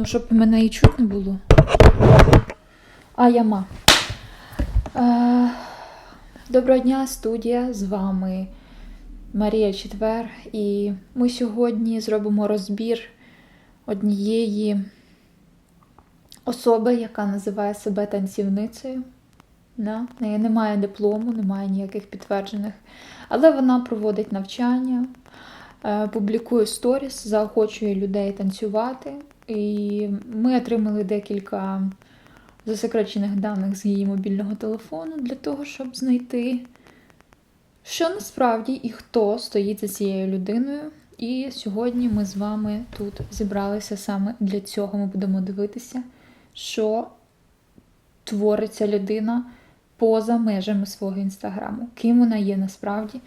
Ну, щоб мене і чутно було. А яма. Е, доброго дня, студія. З вами Марія Четвер. І ми сьогодні зробимо розбір однієї особи, яка називає себе танцівницею. Да? Неї немає диплому, немає ніяких підтверджених. Але вона проводить навчання, е, публікує сторіс, заохочує людей танцювати. І ми отримали декілька засекречених даних з її мобільного телефону для того, щоб знайти, що насправді і хто стоїть за цією людиною. І сьогодні ми з вами тут зібралися саме для цього. Ми будемо дивитися, що твориться людина поза межами свого інстаграму. Ким вона є насправді,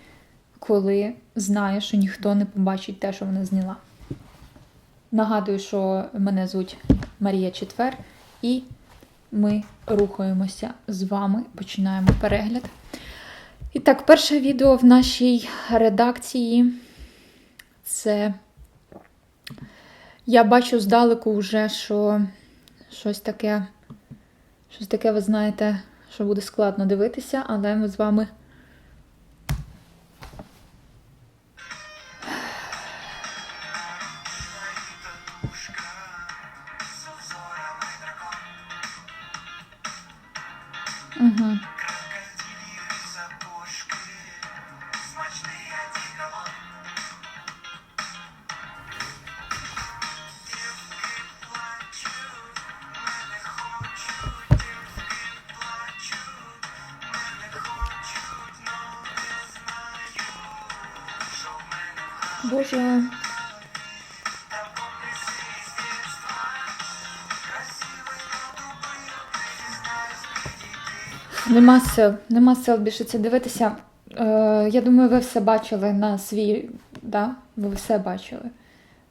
коли знає, що ніхто не побачить те, що вона зняла. Нагадую, що мене звуть Марія Четвер, і ми рухаємося з вами, починаємо перегляд. І так, перше відео в нашій редакції це я бачу здалеку вже, що щось таке, щось таке, ви знаєте, що буде складно дивитися, але ми з вами. Боже. Нема сил, нема сил більше це дивитися. Е, я думаю, ви все бачили на свій. Да? Ви все бачили.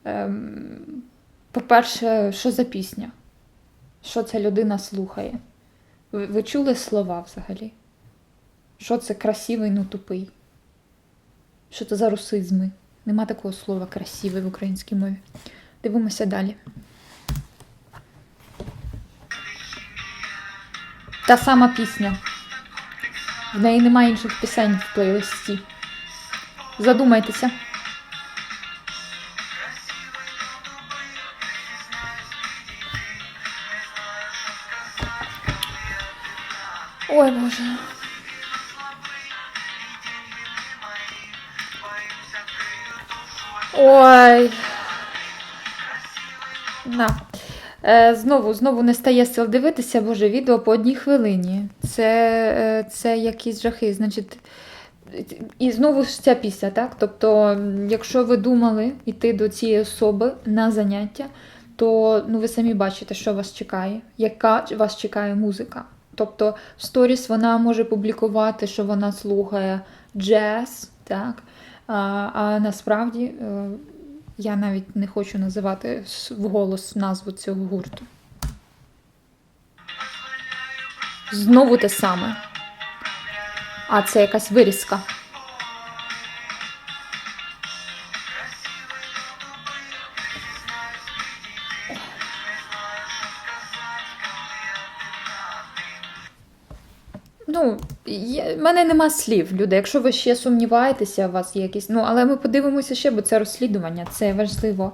Ем, по-перше, що за пісня? Що ця людина слухає? Ви, ви чули слова взагалі? Що це красивий, ну тупий? Що це за русизми? Нема такого слова красивий в українській мові. Дивимося далі. Та сама пісня. В неї немає інших пісень в плейлисті. Задумайтеся. Ой, Боже. Ой. На. Е, знову, знову не стає сил дивитися, боже, відео по одній хвилині. Це, е, це якісь жахи. Значить, і знову ж ця пісня, так? Тобто, якщо ви думали йти до цієї особи на заняття, то ну, ви самі бачите, що вас чекає, яка вас чекає музика. Тобто в сторіс вона може публікувати, що вона слухає джаз, так? А, насправді е, я навіть не хочу називати вголос назву цього гурту. Знову те саме. А це якась вирізка. В мене нема слів, люди. Якщо ви ще сумніваєтеся, у вас є якісь. Ну, але ми подивимося ще, бо це розслідування, це важливо.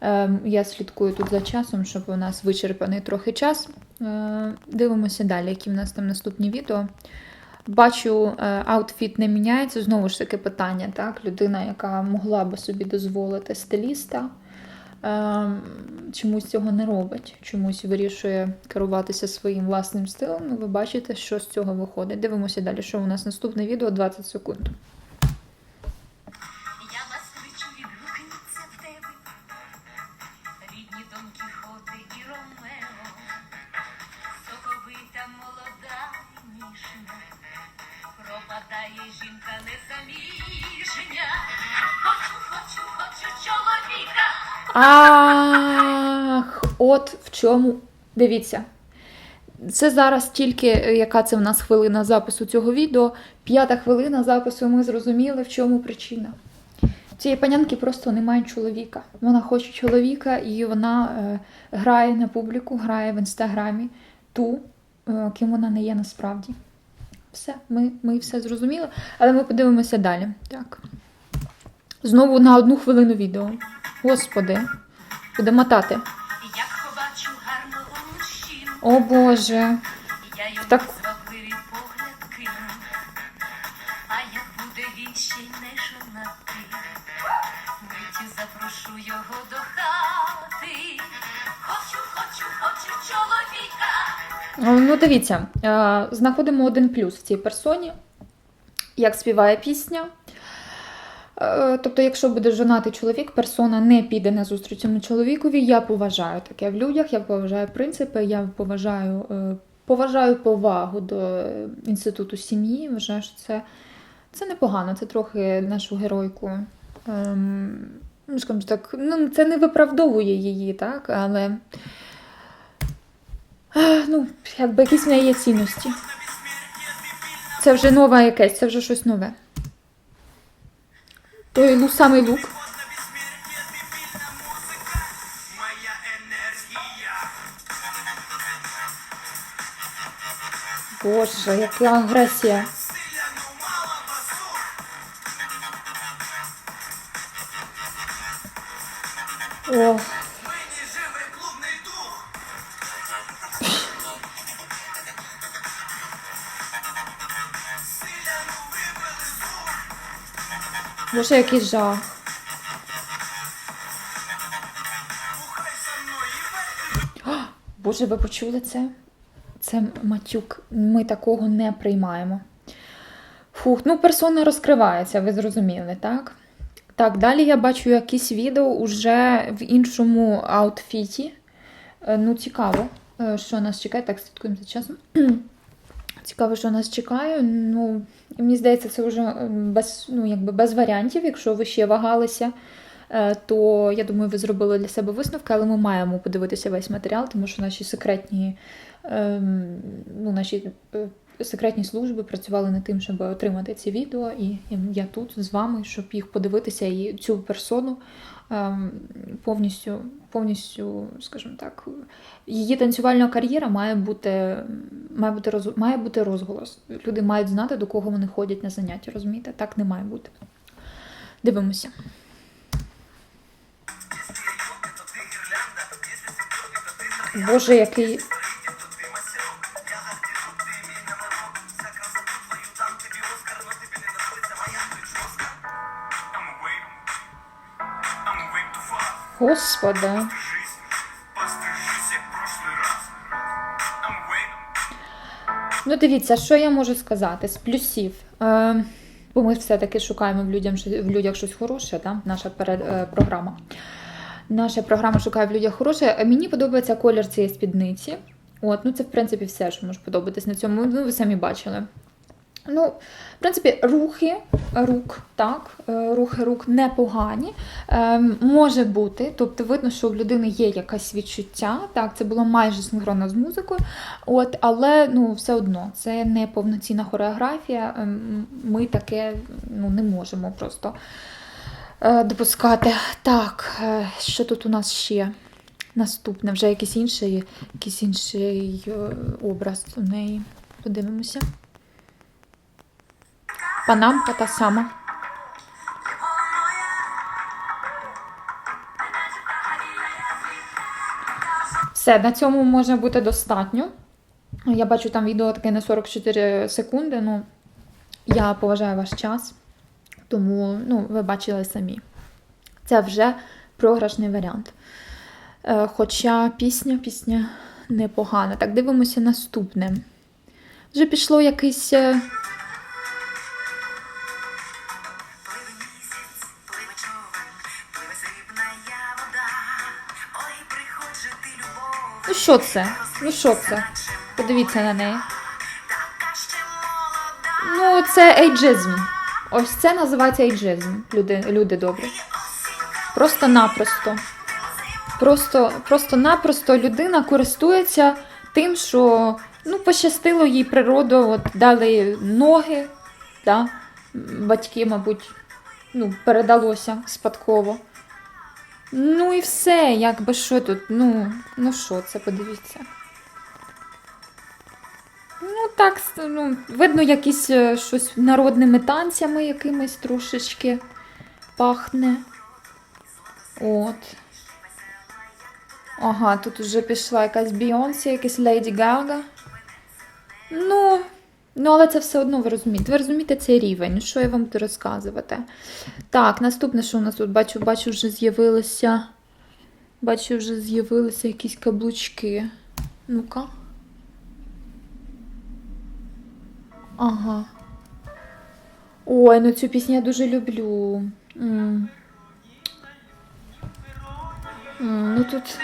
Ем, я слідкую тут за часом, щоб у нас вичерпаний трохи час. Е, дивимося далі, які в нас там наступні відео. Бачу, е, аутфіт не міняється. Знову ж таки питання, так? Людина, яка могла би собі дозволити стиліста, е, чомусь цього не робить, чомусь вирішує керуватися своїм власним стилем. Ну, ви бачите, що з цього виходить. Дивимося далі, що у нас наступне відео 20 секунд. Ах, от в чому. Дивіться. Це зараз тільки е, яка це в нас хвилина запису цього відео. П'ята хвилина запису, ми зрозуміли, в чому причина. Цієї панянки просто немає чоловіка. Вона хоче чоловіка, і вона е, грає на публіку, грає в інстаграмі ту, е, ким вона не є насправді. Все, ми, ми все зрозуміли, але ми подивимося далі. Так. Знову на одну хвилину відео. Господи, буде мотати. Як побачу гарного мужчину, О Боже. я йому Так. звабливий погляд. А як буде він ще й не жонатий, запрошу його до хати. Хочу, хочу, хочу чоловіка. Ну, дивіться, е, знаходимо один плюс в цій персоні, як співає пісня. Е, Тобто, якщо буде жонатий чоловік, персона не піде на зустріч цьому чоловікові. Я поважаю таке в людях, я поважаю принципи, я поважаю, е, поважаю повагу до інституту сім'ї. Вважаю, що це, це непогано, це трохи нашу геройку. Ем, ну, скажімо так, ну, це не виправдовує її, так, але Е, ну, якби якісь в неї є цінності. Це вже нове якесь, це вже щось нове. Той лу самий лук. Боже, яка агресія. Боже, який жах. Боже, ви почули це? Це матюк. Ми такого не приймаємо. Фух, ну персона розкривається, ви зрозуміли, так? Так, далі я бачу якісь відео уже в іншому аутфіті. Е, Ну, цікаво, е, що нас чекає. Так, слідкуємо за часом. Цікаво, що нас чекає. Ну, мені здається, це вже без, ну, якби без варіантів. Якщо ви ще вагалися, е, то я думаю, ви зробили для себе висновки, але ми маємо подивитися весь матеріал, тому що наші секретні, ем, ну, наші е, секретні служби працювали над тим, щоб отримати ці відео, і я тут з вами, щоб їх подивитися і цю персону ем, повністю, повністю, скажімо так, її танцювальна кар'єра має бути, має бути роз, має бути розголос. Люди мають знати, до кого вони ходять на заняття. Розумієте? Так не має бути. Дивимося. Боже, який. Waiting. Ну, дивіться, що я можу сказати з плюсів. Е, бо ми все-таки шукаємо в, людям, в людях щось хороше, да? наша перед, е, програма. Наша програма шукає в людях хороше. Мені подобається колір цієї спідниці. От, ну це, в принципі, все, що може подобатись на цьому. Ну, ви самі бачили. Ну, в принципі, рухи рук, так, е, рухи рук непогані. Е, може бути, тобто видно, що в людини є якесь відчуття. Так, це було майже синхронно з музикою. От, але ну, все одно це не повноцінна хореографія. Ем, Ми таке ну, не можемо просто е, допускати. Так, е, що тут у нас ще? Наступне, вже якийсь інший, якийсь інший е, образ у неї. Подивимося. Панамка та сама. Все, на цьому може бути достатньо. Я бачу там відео таке на 44 секунди. Ну, я поважаю ваш час, тому ну, ви бачили самі. Це вже програшний варіант. Е, Хоча пісня, пісня непогана. Так, дивимося наступне. Вже пішло якийсь. Ну що це? Ну що це? Подивіться на неї. Ну, це ейджизм. Ось це називається ейджизм. Люди, люди добрі. Просто-напросто. Просто, просто-напросто людина користується тим, що ну, пощастило їй природу, от дали ноги, да? батьки, мабуть, ну, передалося спадково. Ну і все, якби що тут, ну, ну що це, подивіться. Ну, так, ну, видно, якісь е, щось народними танцями якимись трошечки пахне. От. Ага, тут уже пішла якась Бейонсе, якась Леді Гага. Ну, ну, але це все одно ви розумієте. Ви розумієте цей рівень. Ну, Що я вам буду розказувати? Так, наступне, що у нас тут бачу, бачу, вже з'явилися. Бачу, вже з'явилися якісь каблучки. Ну-ка. Ага. Ой, ну цю пісню я дуже люблю. М. М, Ну тут.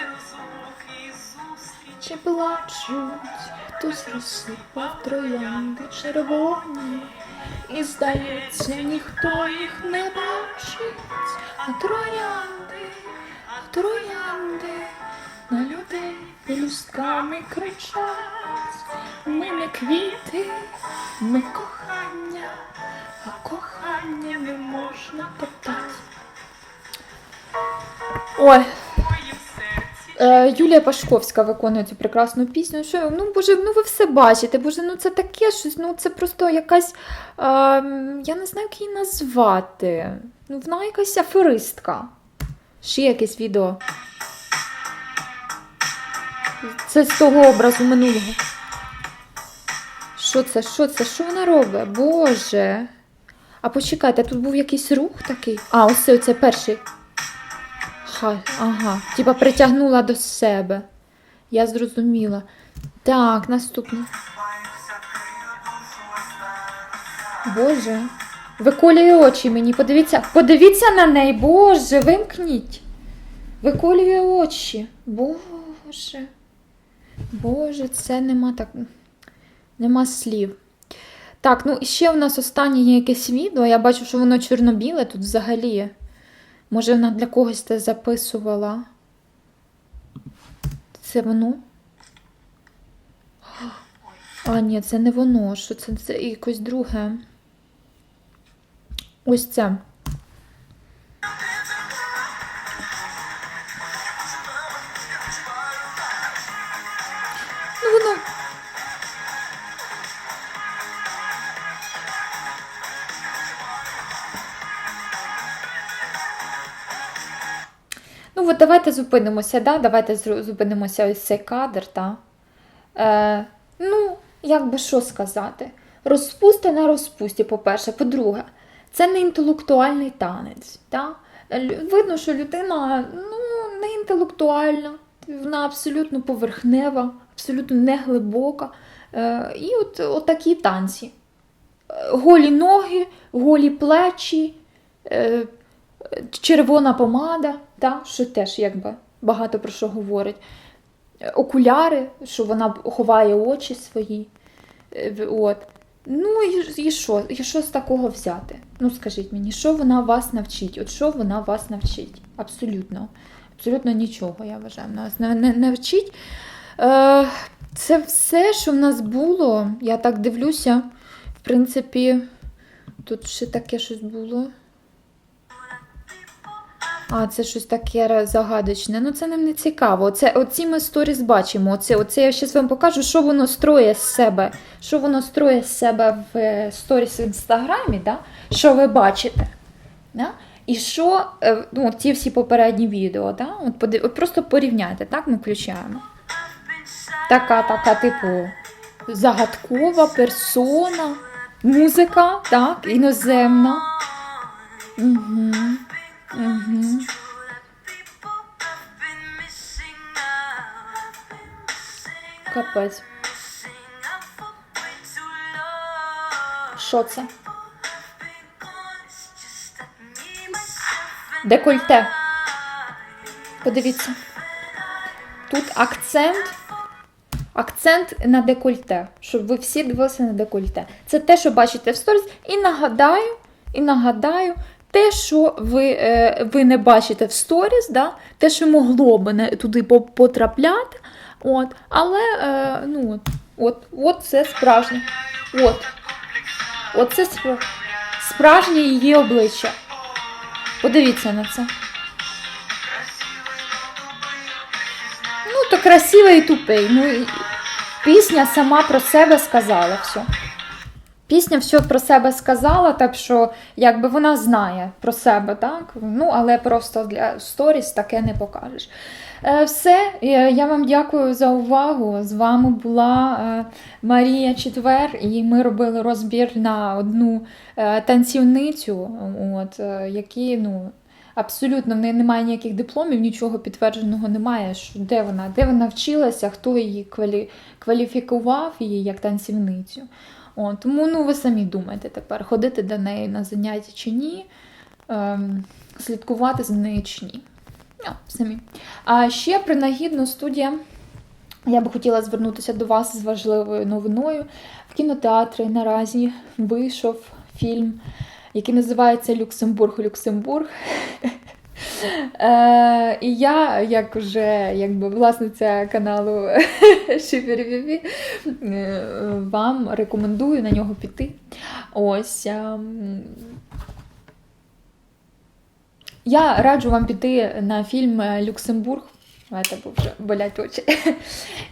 Чи плачуть, хтось розсипав троянди червоні, і здається, ніхто їх не бачить, а троянди, а троянди на людей пелюстками кричать. Ми не квіти, ми кохання, а кохання не можна топтати. Ой, Юлія Пашковська виконує цю прекрасну пісню. Що, ну, боже, ну ви все бачите, боже, ну це таке щось, ну це просто якась. Е, я не знаю, як її назвати. Ну, вона якась аферистка. Ще якесь відео. Це з того образу минулого. Що це? Що це? Що вона робить? Боже. А почекайте, тут був якийсь рух такий. А, ось це, перший. Ха, ага. Типа притягнула до себе. Я зрозуміла. Так, наступне. Боже. Виколює очі мені. Подивіться. Подивіться на неї. Боже, вимкніть. Виколює очі. Боже. Боже, це нема так. Нема слів. Так, ну і ще в нас останнє є якесь відео. Я бачу, що воно чорно-біле тут взагалі. Може, вона для когось це записувала. Це воно? А, ні, це не воно. Що це? Це якось друге. Ось це. Давайте зупинимося, да? давайте зупинимося ось цей кадр, та? Е, ну, як би що сказати? Розпусти на розпусті, по-перше. По-друге, це не інтелектуальний танець. Та? Лю- Видно, що людина ну, не інтелектуальна, вона абсолютно поверхнева, абсолютно не глибока. Е, і от, от такі танці. Е, Голі ноги, голі плечі, е, червона помада, та, що теж якби багато про що говорить. Окуляри, що вона ховає очі свої. Е, От. Ну і, і що? І що з такого взяти? Ну скажіть мені, що вона вас навчить? От що вона вас навчить? Абсолютно. Абсолютно нічого, я вважаю. Вона не, не, не вчить. Е, це все, що в нас було. Я так дивлюся. В принципі, тут ще таке щось було. А, це щось таке загадочне. Ну, це нам не цікаво. Оце, оці ми сторіс бачимо. Оце, оце я зараз вам покажу, що воно строє з себе. Що воно строє з себе в е, сторіс в інстаграмі, да? що ви бачите. Да? І що, е, ну, ті всі попередні відео, да? от, подив... от просто порівняйте, так ми включаємо. Така, така, типу, загадкова персона, музика, так, іноземна. Угу. Капець. Що це? Декольте. Подивіться. Тут акцент. Акцент на декольте, щоб ви всі дивилися на декольте. Це те, що бачите в сторіс. І нагадаю, і нагадаю, те, що ви, е, ви не бачите в сторіс, да? те, що могло би не, туди по- потрапляти. От, але е, ну, от, от це справжнє. От. От це справжнє її обличчя. Подивіться на це. Ну, то красивий і тупий. Ну, пісня сама про себе сказала все. Пісня все про себе сказала, так що якби вона знає про себе, так? Ну, але просто для сторіс таке не покажеш. Е, Все, Е, я вам дякую за увагу. З вами була е, Марія Четвер, і ми робили розбір на одну танцівницю, от, які, ну. Абсолютно в неї немає ніяких дипломів, нічого підтвердженого немає. Що, де вона? Де вона вчилася, хто її квалі... кваліфікував її як танцівницю. О, тому ну, ви самі думаєте тепер, ходити до неї на заняття чи ні, ем, слідкувати за нею чи ні. Ну, самі. А ще принагідно студія. Я би хотіла звернутися до вас з важливою новиною. В кінотеатрі наразі вийшов фільм, який називається Люксембург Люксембург. Е, і я, як вже якби власниця каналу Шифервіві, вам рекомендую на нього піти. Ось. ем, я раджу вам піти на фільм е, Люксембург. Знаєте, бо вже болять очі.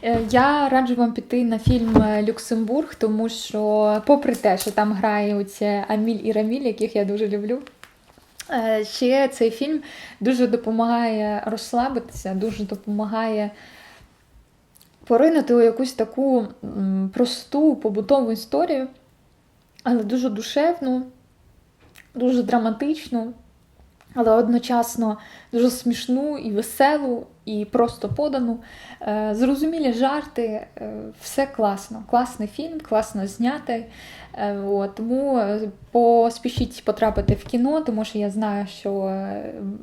Е, Я раджу вам піти на фільм е, Люксембург, тому що, попри те, що там грають Аміль і Раміль, яких я дуже люблю. е, Ще цей фільм дуже допомагає розслабитися, дуже допомагає поринути у якусь таку просту побутову історію, але дуже душевну, дуже драматичну, але одночасно дуже смішну і веселу, і просто подану. Е, Зрозумілі жарти, е, все класно. Класний фільм, класно знятий. Е, тому поспішіть потрапити в кіно, тому що я знаю, що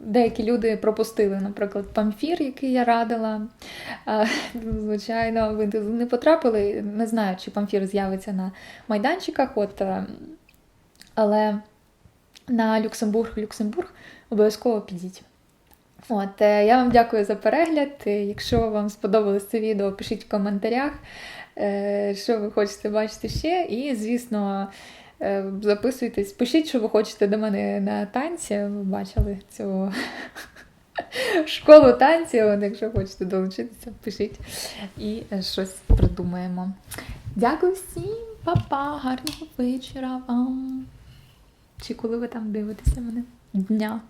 деякі люди пропустили, наприклад, памфір, який я радила. Звичайно, ви не потрапили. Не знаю, чи памфір з'явиться на майданчиках. От, але на Люксембург, Люксембург обов'язково підіть. От, е, я вам дякую за перегляд. Е, Якщо вам сподобалось це відео, пишіть в коментарях, е, що ви хочете бачити ще. І, звісно, записуйтесь, пишіть, що ви хочете до мене на танці. Ви бачили цю школу танців. Якщо хочете долучитися, пишіть і щось придумаємо. Дякую всім, па-па, гарного вечора вам. Чи коли ви там дивитеся мене? Дня.